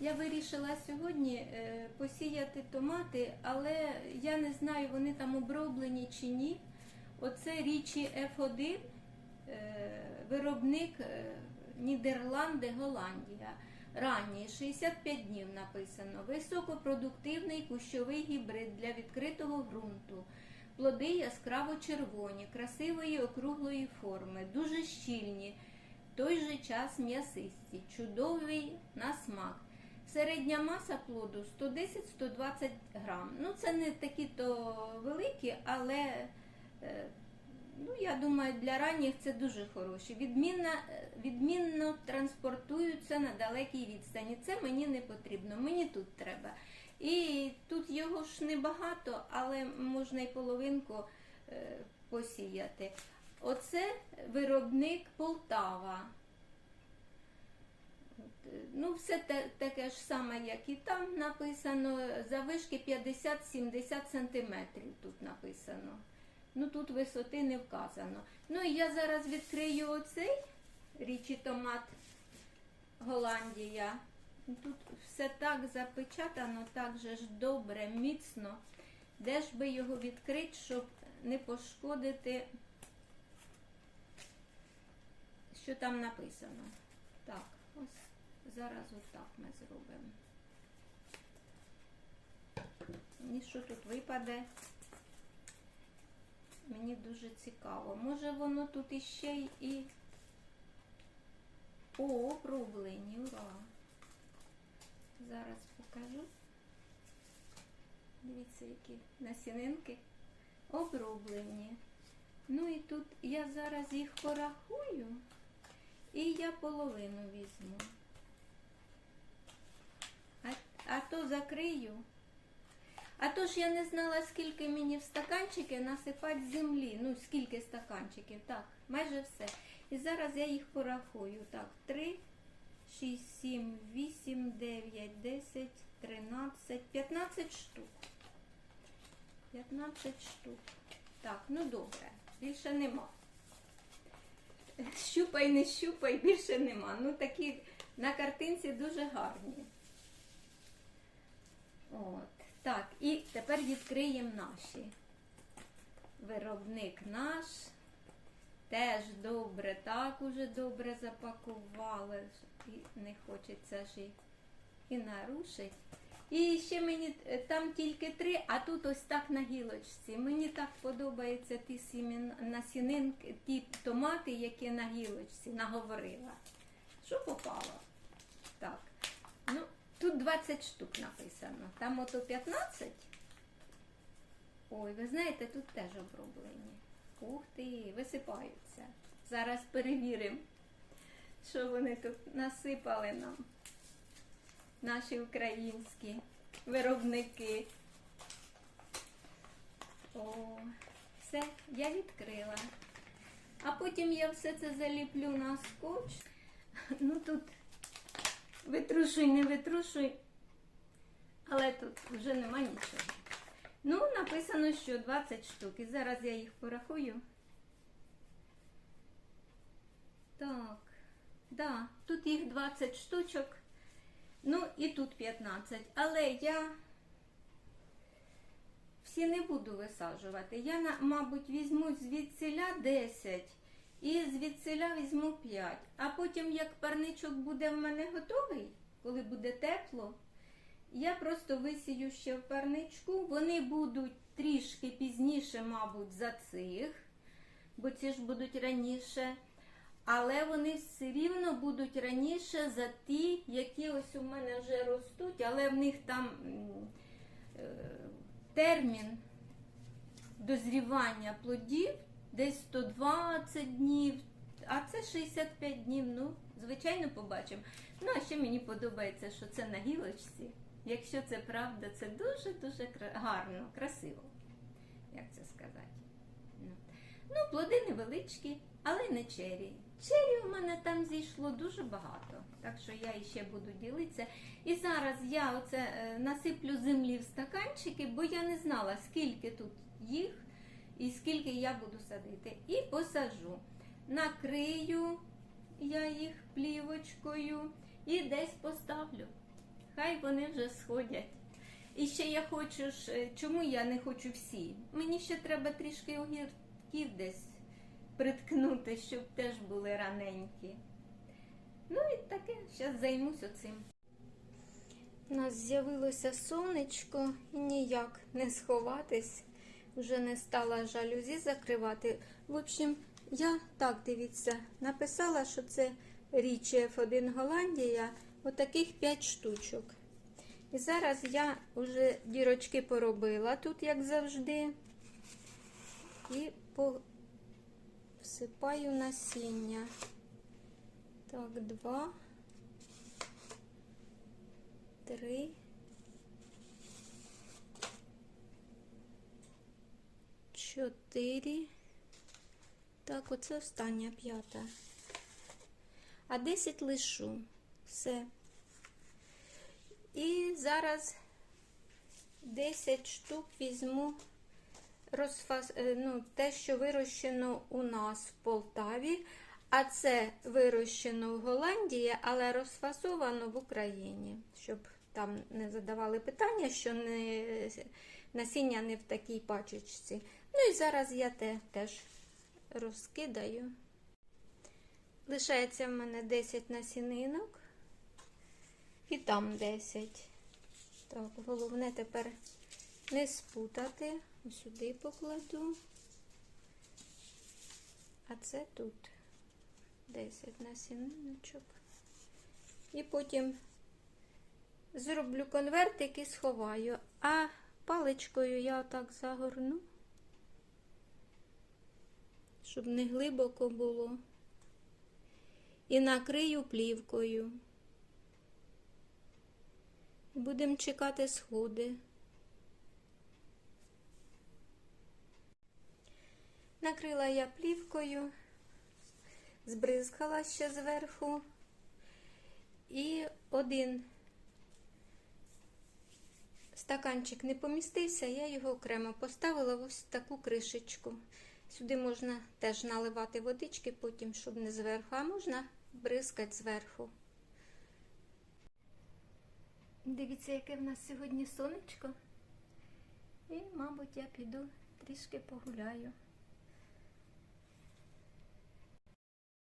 Я вирішила сьогодні е, посіяти томати, але я не знаю, вони там оброблені чи ні. Оце річі F1, е, виробник е, Нідерланди, Голландія. Ранній 65 днів написано. Високопродуктивний кущовий гібрид для відкритого ґрунту. Плоди яскраво червоні, красивої округлої форми, дуже щільні, в той же час м'ясисті, чудовий на смак. Середня маса плоду 110-120 грам. Ну, це не такі то великі, але е, ну, я думаю, для ранніх це дуже хороші. Відмінно, е, відмінно транспортуються на далекій відстані. Це мені не потрібно, мені тут треба. І тут його ж небагато, але можна і половинку е, посіяти. Оце виробник Полтава. Все те, таке ж саме, як і там написано. Завишки 50-70 сантиметрів тут написано. Ну тут висоти не вказано. Ну і я зараз відкрию оцей річі томат Голландія. Тут все так запечатано, так же ж добре, міцно. Де ж би його відкрити, щоб не пошкодити, що там написано. Так, ось зараз отак ми зробимо. І що тут випаде? Мені дуже цікаво. Може воно тут іще і. О, оброблені, ура! Зараз покажу. Дивіться, які насінинки оброблені. Ну і тут я зараз їх порахую, і я половину візьму. А, то закрию. А то ж я не знала, скільки мені в стаканчики насипати землі. Ну, скільки стаканчиків. Так, майже все. І зараз я їх порахую. Так, 3, 6, 7, 8, 9, 10, 13, 15 штук. 15 штук. Так, ну добре, більше нема. Щупай, не щупай, більше нема. Ну такі на картинці дуже гарні. От. Так, і тепер відкриємо наші. Виробник наш. Теж добре, так уже добре запакували. І не хочеться ж і, і нарушить. І ще мені е, там тільки три, а тут ось так на гілочці. Мені так подобаються ті сімін, насінинки, ті томати, які на гілочці наговорила. Що попало? Так. Ну, тут 20 штук написано. Там ото 15. Ой, ви знаєте, тут теж оброблені. Ух ти, висипаються. Зараз перевіримо, що вони тут насипали нам. Наші українські виробники. О, все, я відкрила. А потім я все це заліплю на скотч. Ну тут витрушуй, не витрушуй. Але тут вже нема нічого. Ну, написано, що 20 штук. І зараз я їх порахую. Так, да, тут їх 20 штучок. Ну, і тут 15. Але я всі не буду висаджувати. Я, мабуть, візьму звідсіля 10 і звідсіля візьму 5. А потім, як парничок буде в мене готовий, коли буде тепло, я просто висію ще в парничку. Вони будуть трішки пізніше, мабуть, за цих, бо ці ж будуть раніше. Але вони все рівно будуть раніше за ті, які ось у мене вже ростуть, але в них там е, термін дозрівання плодів десь 120 днів, а це 65 днів. Ну, звичайно, побачимо. Ну, а ще мені подобається, що це на гілочці. Якщо це правда, це дуже-дуже гарно, красиво. Як це сказати? Ну. Ну, плоди невеличкі, але не чері. Чері у мене там зійшло дуже багато, так що я іще буду ділитися. І зараз я оце е, насиплю землі в стаканчики, бо я не знала, скільки тут їх і скільки я буду садити. І посажу. Накрию я їх плівочкою і десь поставлю. хай вони вже сходять. І ще я хочу е, чому я не хочу всі? Мені ще треба трішки огірків десь приткнути, щоб теж були раненькі. Ну і таке, зараз займусь оцим. У нас з'явилося сонечко і ніяк не сховатись. Вже не стала жалюзі закривати. В общем, я так дивіться, написала, що це річ F1 Голландія, отаких 5 штучок. І зараз я вже дірочки поробила тут, як завжди, і всипаю насіння. Так, два, три. Чотири. Так, оце остання п'ята. А 10 лишу. Все. І зараз 10 штук візьму розфас... е, ну, те, що вирощено у нас в Полтаві, а це вирощено в Голландії, але розфасовано в Україні, щоб там не задавали питання, що не... насіння не в такій пачечці. Ну і зараз я те теж розкидаю. Лишається в мене 10 насінинок. І там 10. Так, головне тепер не спутати. Ось Сюди покладу. А це тут 10 насіниночок. І потім зроблю конвертик і сховаю. А паличкою я отак загорну, щоб не глибоко було. І накрию плівкою. Будемо чекати сходи. Накрила я плівкою, збризкала ще зверху. І один стаканчик не помістився, я його окремо поставила в ось таку кришечку. Сюди можна теж наливати водички, потім, щоб не зверху, а можна бризкати зверху. Дивіться, яке в нас сьогодні сонечко. І, мабуть, я піду трішки погуляю.